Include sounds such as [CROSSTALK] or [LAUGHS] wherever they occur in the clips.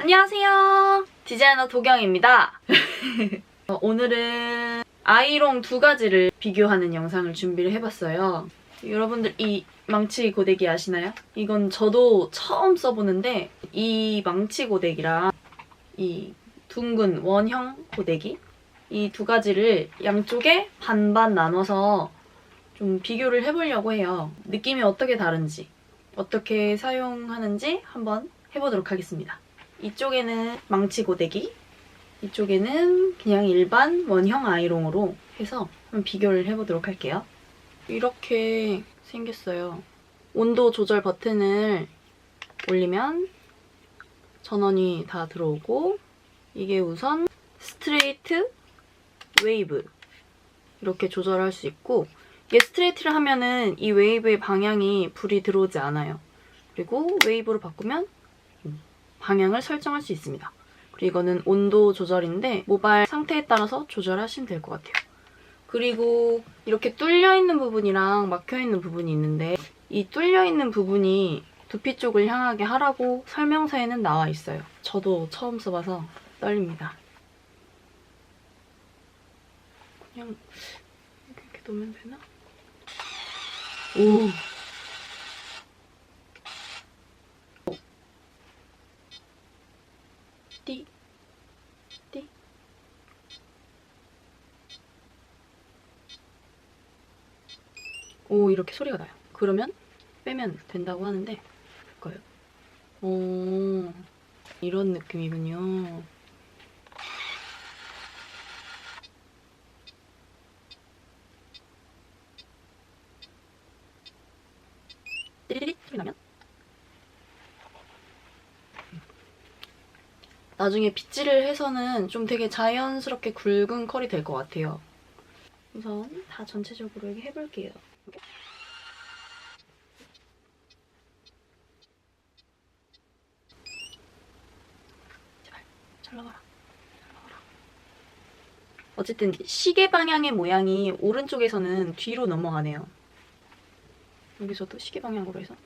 안녕하세요. 디자이너 도경입니다. [LAUGHS] 어, 오늘은 아이롱 두 가지를 비교하는 영상을 준비를 해봤어요. 여러분들 이 망치 고데기 아시나요? 이건 저도 처음 써보는데 이 망치 고데기랑 이 둥근 원형 고데기 이 두 가지를 양쪽에 반반 나눠서 좀 비교를 해보려고 해요. 느낌이 어떻게 다른지 어떻게 사용하는지 한번 해보도록 하겠습니다. 이쪽에는 망치 고데기, 이쪽에는 그냥 일반 원형 아이롱으로 해서 한번 비교를 해보도록 할게요. 이렇게 생겼어요. 온도 조절 버튼을 올리면 전원이 다 들어오고 이게 우선 스트레이트, 웨이브 이렇게 조절할 수 있고 이게 스트레이트를 하면은 이 웨이브의 방향이 불이 들어오지 않아요. 그리고 웨이브로 바꾸면 방향을 설정할 수 있습니다. 그리고 이거는 온도 조절인데 모발 상태에 따라서 조절하시면 될 것 같아요. 그리고 이렇게 뚫려 있는 부분이랑 막혀 있는 부분이 있는데 이 뚫려 있는 부분이 두피 쪽을 향하게 하라고 설명서에는 나와 있어요. 저도 처음 써봐서 떨립니다. 그냥 이렇게 놓으면 되나? 오. 오, 이렇게 소리가 나요. 그러면 빼면 된다고 하는데, 볼까요? 오, 이런 느낌이군요. 띠리리 소리 나면 나중에 빗질을 해서는 좀 되게 자연스럽게 굵은 컬이 될 것 같아요. 우선 다 전체적으로 해볼게요. 제발 잘 나와라. 잘 나와라. 어쨌든 시계 방향의 모양이 오른쪽에서는 뒤로 넘어가네요. 여기서도 시계 방향으로 해서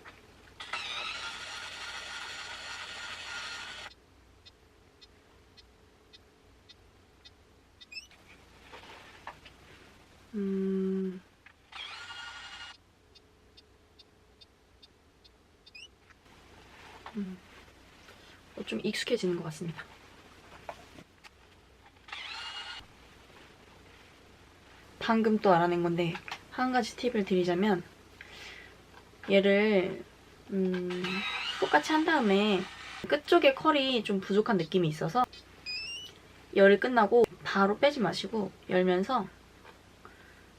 음... 음. 어, 좀 익숙해지는 것 같습니다. 방금 또 알아낸 건데 한 가지 팁을 드리자면 얘를 음, 똑같이 한 다음에 끝쪽에 컬이 좀 부족한 느낌이 있어서 열이 끝나고 바로 빼지 마시고 열면서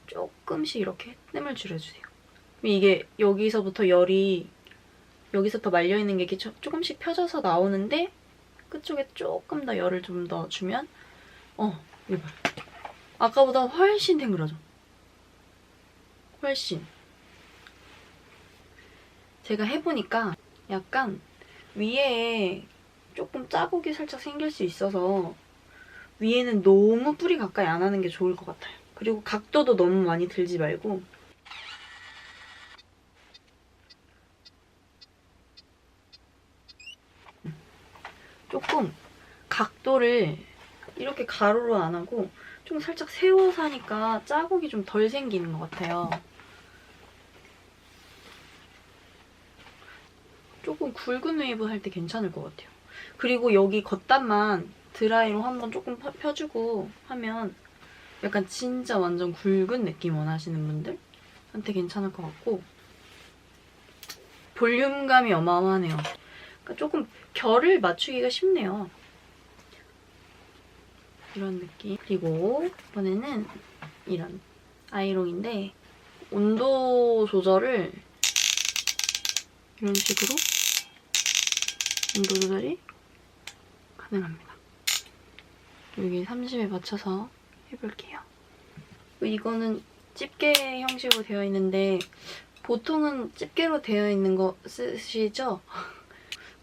조금씩 이렇게 뜸을 줄여주세요. 이게 여기서부터 열이 여기서부터 말려있는 게 조금씩 펴져서 나오는데 끝쪽에 조금 더 열을 좀 더 주면 어, 이거 봐요. 아까보다 훨씬 탱글하죠? 훨씬. 제가 해보니까 약간 위에 조금 자국이 살짝 생길 수 있어서 위에는 너무 뿌리 가까이 안 하는 게 좋을 것 같아요. 그리고 각도도 너무 많이 들지 말고 조금 각도를 이렇게 가로로 안 하고 좀 살짝 세워서 하니까 자국이 좀 덜 생기는 것 같아요. 조금 굵은 웨이브 할 때 괜찮을 것 같아요. 그리고 여기 겉단만 드라이로 한번 조금 펴- 펴주고 하면 약간 진짜 완전 굵은 느낌 원하시는 분들한테 괜찮을 것 같고 볼륨감이 어마어마하네요. 그러니까 조금 결을 맞추기가 쉽네요. 이런 느낌. 그리고 이번에는 이런 아이롱인데 온도 조절을 이런 식으로 온도 조절이 가능합니다. 여기 30에 맞춰서 해볼게요. 이거는 집게 형식으로 되어 있는데 보통은 집게로 되어 있는 거 쓰시죠?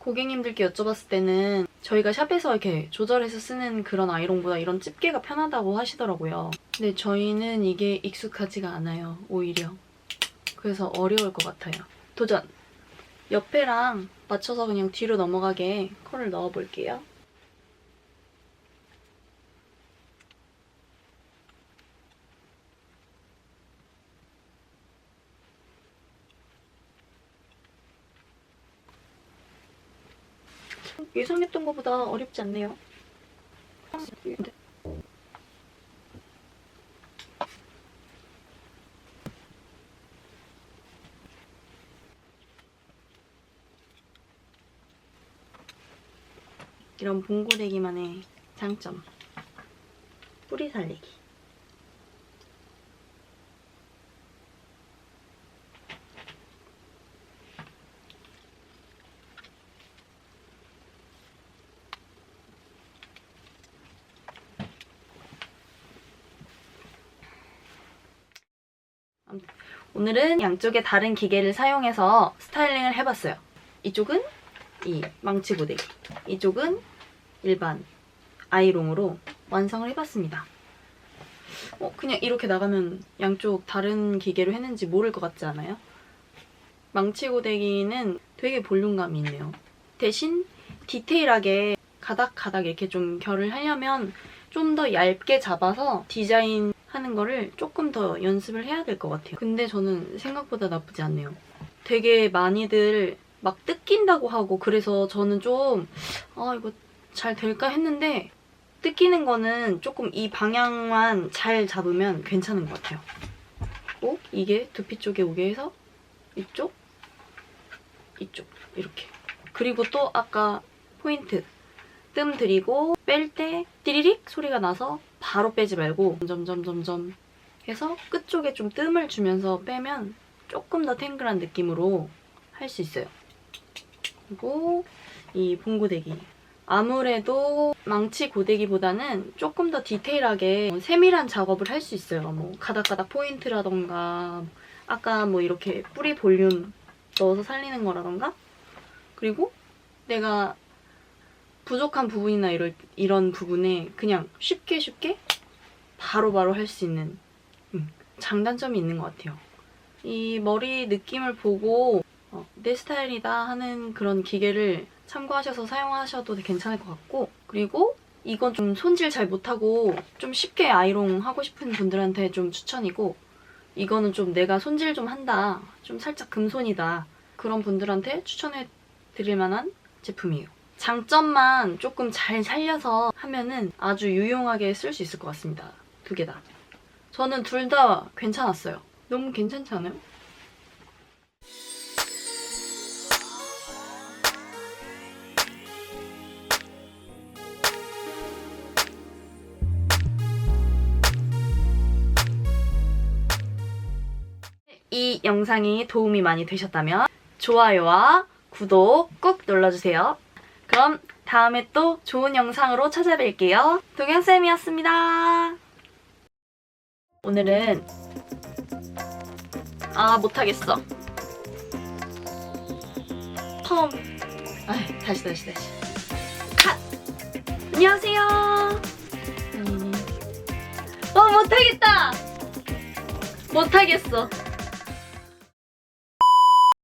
고객님들께 여쭤봤을 때는 저희가 샵에서 이렇게 조절해서 쓰는 그런 아이롱보다 이런 집게가 편하다고 하시더라고요. 근데 저희는 이게 익숙하지가 않아요, 오히려. 그래서 어려울 것 같아요. 도전! 옆에랑 맞춰서 그냥 뒤로 넘어가게 컬을 넣어볼게요. 예상했던 것보다 어렵지 않네요. 이런 봉고데기만의 장점. 뿌리 살리기. 오늘은 양쪽에 다른 기계를 사용해서 스타일링을 해봤어요. 이쪽은 이 망치 고데기, 이쪽은 일반 아이롱으로 완성을 해봤습니다. 어, 그냥 이렇게 나가면 양쪽 다른 기계로 했는지 모를 것 같지 않아요? 망치 고데기는 되게 볼륨감이 있네요. 대신 디테일하게 가닥가닥 이렇게 좀 결을 하려면 좀 더 얇게 잡아서 디자인 하는 거를 조금 더 연습을 해야 될 것 같아요. 근데 저는 생각보다 나쁘지 않네요. 되게 많이들 막 뜯긴다고 하고 그래서 저는 좀 아 이거 잘 될까 했는데 뜯기는 거는 조금 이 방향만 잘 잡으면 괜찮은 것 같아요. 그리고 이게 두피 쪽에 오게 해서 이쪽, 이쪽 이렇게. 그리고 또 아까 포인트 뜸 들이고 뺄 때 띠리릭 소리가 나서 바로 빼지 말고 점점점점 해서 끝쪽에 좀 뜸을 주면서 빼면 조금 더 탱글한 느낌으로 할 수 있어요. 그리고 이 봉고데기. 아무래도 망치 고데기보다는 조금 더 디테일하게 세밀한 작업을 할 수 있어요. 뭐 가닥가닥 포인트라던가 아까 뭐 이렇게 뿌리 볼륨 넣어서 살리는 거라던가 그리고 내가 부족한 부분이나 이럴, 이런 부분에 그냥 쉽게 쉽게 바로바로 할 수 있는 음, 장단점이 있는 것 같아요. 이 머리 느낌을 보고 어, 내 스타일이다 하는 그런 기계를 참고하셔서 사용하셔도 괜찮을 것 같고 그리고 이건 좀 손질 잘 못하고 좀 쉽게 아이롱 하고 싶은 분들한테 좀 추천이고 이거는 좀 내가 손질 좀 한다 좀 살짝 금손이다 그런 분들한테 추천해 드릴 만한 제품이에요. 장점만 조금 잘 살려서 하면은 아주 유용하게 쓸 수 있을 것 같습니다. 두 개 다. 저는 둘 다 괜찮았어요. 너무 괜찮지 않아요? 이 영상이 도움이 많이 되셨다면 좋아요와 구독 꾹 눌러주세요. 그럼 다음에 또 좋은 영상으로 찾아뵐게요. 동현쌤이었습니다. 오늘은 아 못하겠어. 처음 아 다시 다시 다시 컷. 안녕하세요. 음. 어 못하겠다. 못하겠어.